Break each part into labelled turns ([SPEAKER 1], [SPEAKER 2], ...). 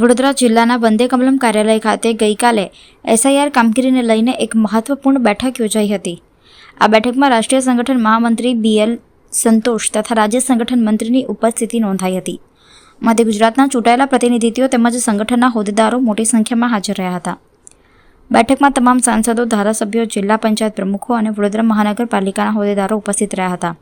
[SPEAKER 1] વડોદરા જિલ્લાના વંદે કમલમ કાર્યાલય ખાતે ગઈકાલે એસઆઈઆર કામગીરીને લઈને એક મહત્વપૂર્ણ બેઠક યોજાઈ હતી. આ બેઠકમાં રાષ્ટ્રીય સંગઠન મહામંત્રી બીએલ સંતોષ તથા રાજ્ય સંગઠન મંત્રીની ઉપસ્થિતિ નોંધાઈ હતી. મધ્ય ગુજરાતના ચૂંટાયેલા પ્રતિનિધિઓ તેમજ સંગઠનના હોદ્દેદારો મોટી સંખ્યામાં હાજર રહ્યા હતા. બેઠકમાં તમામ સાંસદો, ધારાસભ્યો, જિલ્લા પંચાયત પ્રમુખો અને વડોદરા મહાનગરપાલિકાના હોદ્દેદારો ઉપસ્થિત રહ્યા હતા.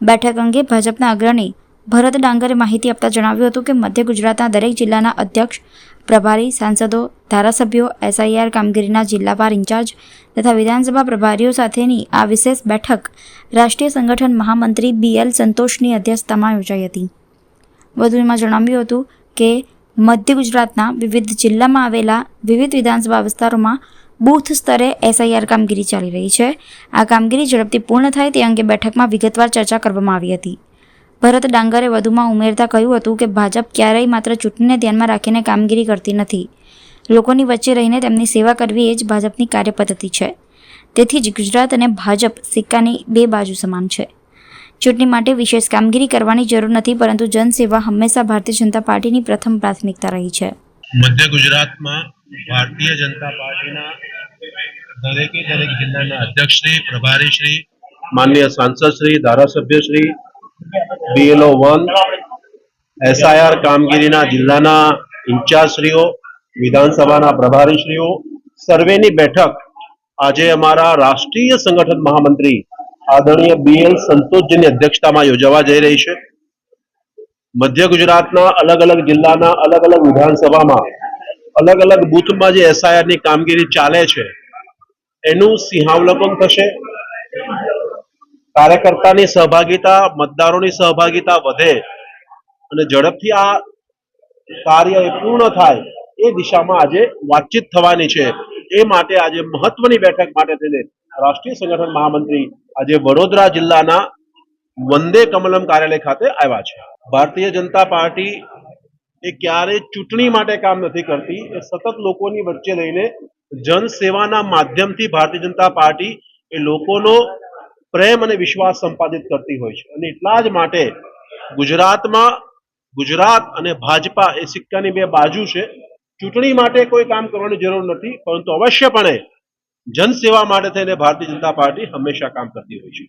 [SPEAKER 1] બેઠક અંગે ભાજપના અગ્રણી ભરત ડાંગરે માહિતી આપતા જણાવ્યું હતું કે મધ્ય ગુજરાતના દરેક જિલ્લાના અધ્યક્ષ, પ્રભારી, સાંસદો, ધારાસભ્યો એસઆઈઆર કામગીરીના જિલ્લાવાર ઇન્ચાર્જ તથા વિધાનસભા પ્રભારીઓ સાથેની આ વિશેષ બેઠક રાષ્ટ્રીય સંગઠન મહામંત્રી બીએલ સંતોષની અધ્યક્ષતામાં યોજાઈ હતી. વધુમાં જણાવ્યું હતું કે મધ્ય ગુજરાતના વિવિધ જિલ્લામાં આવેલા વિવિધ વિધાનસભા વિસ્તારોમાં બૂથ સ્તરે એસઆઈઆર કામગીરી ચાલી રહી છે. આ કામગીરી ઝડપથી પૂર્ણ થાય તે અંગે બેઠકમાં વિગતવાર ચર્ચા કરવામાં આવી હતી. ભરત ડાંગરે વધુમાં ઉમેરતા કહ્યું હતું કે ભાજપ ક્યારેય માત્ર ચૂંટણીને ધ્યાનમાં રાખીને કામગીરી કરતી નથી. લોકોની વચ્ચે રહીને તેમની સેવા કરવી એ જ ભાજપની કાર્યપદ્ધતિ છે. તેથી જ ગુજરાત અને ભાજપ સિક્કાની બે બાજુ સમાન છે. ચૂંટણી માટે વિશેષ કામગીરી કરવાની જરૂર નથી, પરંતુ જનસેવા હંમેશા ભારતીય જનતા પાર્ટીની પ્રથમ પ્રાથમિકતા રહી છે.
[SPEAKER 2] મધ્ય ગુજરાતમાં ભારતીય જનતા પાર્ટીના દરેકે દરેક જિલ્લાના અધ્યક્ષશ્રી, પ્રભારીશ્રી, માનનીય સાંસદશ્રી, ધારાસભ્યશ્રી બીએલઓ વન એસઆઈઆર કામગીરીના જિલ્લાના ઇન્ચાર્જશ્રીઓ, વિધાનસભાના પ્રભારીશ્રીઓ, સર્વેની બેઠક આજે અમારા રાષ્ટ્રીય સંગઠન મહામંત્રી આદરણીય બીએલ સંતોષજીની અધ્યક્ષતામાં યોજાવા જઈ રહી છે. મધ્ય ગુજરાતના અલગ અલગ જિલ્લાના અલગ અલગ વિધાનસભામાં અલગ અલગ બૂથમાં જે એસઆઈઆરની કામગીરી ચાલે છે, એનું સિંહાવલોકન થશે. કાર્યકર્તાની સહભાગિતા, મતદારોની સહભાગિતા વધે અને ઝડપથી આ કાર્ય એ પૂર્ણ થાય એ દિશામાં આજે વાતચીત થવાની છે. એ માટે આજે મહત્વની બેઠક માટે થઈને રાષ્ટ્રીય સંગઠન મહામંત્રી આજે વડોદરા જિલ્લાના વંદે કમલમ કાર્યાલય ખાતે આવ્યા છે. ભારતીય જનતા પાર્ટી એ ક્યારે ચૂંટણી માટે કામ નથી કરતી. એ સતત લોકોની વચ્ચે લઈને જનસેવાના માધ્યમથી ભારતીય જનતા પાર્ટી એ લોકોનો પ્રેમ અને વિશ્વાસ સંપાદિત કરતી હોય છે. અને એટલા જ માટે ગુજરાતમાં ગુજરાત અને ભાજપા એ સિક્કાની બે બાજુ છે. ચૂંટણી માટે કોઈ કામ કરવાની જરૂર નથી, પરંતુ અવશ્યપણે જનસેવા માટે થઈને ભારતીય જનતા પાર્ટી હંમેશા કામ કરતી હોય છે.